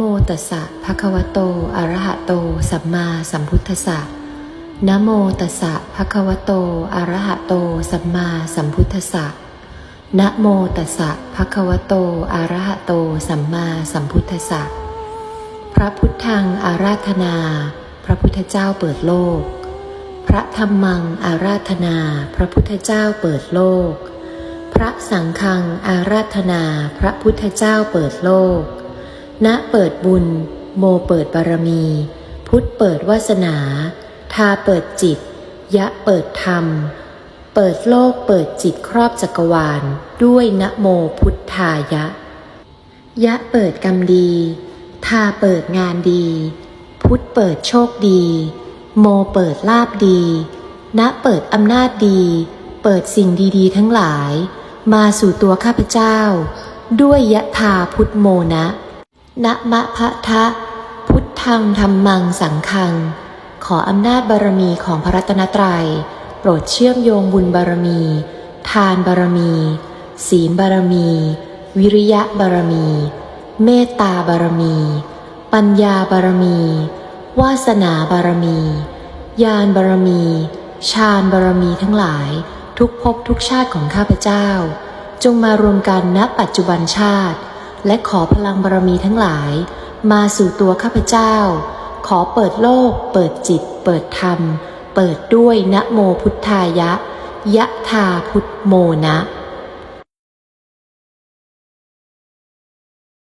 โมตัสสะภะคะวะโต อะระหะโต สัมมาสัมพุทธัสสะนะโมตัสสะภะคะวะโต อะระหะโต สัมมาสัมพุทธัสสะนะโมตัสสะภะคะวะโต อะระหะโต สัมมาสัมพุทธัสสะพระพุทธังอาราธนา พระพุทธเจ้าเปิดโลก พระธรรมังอาราธนา พระพุทธเจ้าเปิดโลก พระสังฆังอาราธนา พระพุทธเจ้าเปิดโลก ณเปิดบุญ โมเปิดบารมี พุทธเปิดวาสนา ทาเปิดจิต ยะเปิดธรรม เปิดโลกเปิดจิตครอบจักรวาล ด้วยนะโมพุทธายะ ยะเปิดกรรมดี ทาเปิดงานดี พุทธเปิดโชคดี โมเปิดลาบดี ณเปิดอำนาจดี เปิดสิ่งดีๆ ทั้งหลาย มาสู่ตัวข้าพเจ้า ด้วยยะทาพุทธโมนะ นะมะพะทะ พุทธังธรรมังสังฆัง ขออำนาจบารมีของพระรัตนตรัย โปรดเชื่อมโยงบุญบารมี ทานบารมี ศีลบารมี วิริยะบารมี เมตตาบารมี ปัญญาบารมี วาสนาบารมี ญาณบารมีฌานบารมีทั้งหลาย ทุกภพทุกชาติของข้าพเจ้า จงมารวมกันณปัจจุบันชาติ และขอพลังบารมีทั้งหลาย มาสู่ตัวข้าพเจ้า ขอเปิดโลก เปิดจิต เปิดธรรม เปิดด้วยนะโมพุทธายะ ยะธาพุทธโมนะ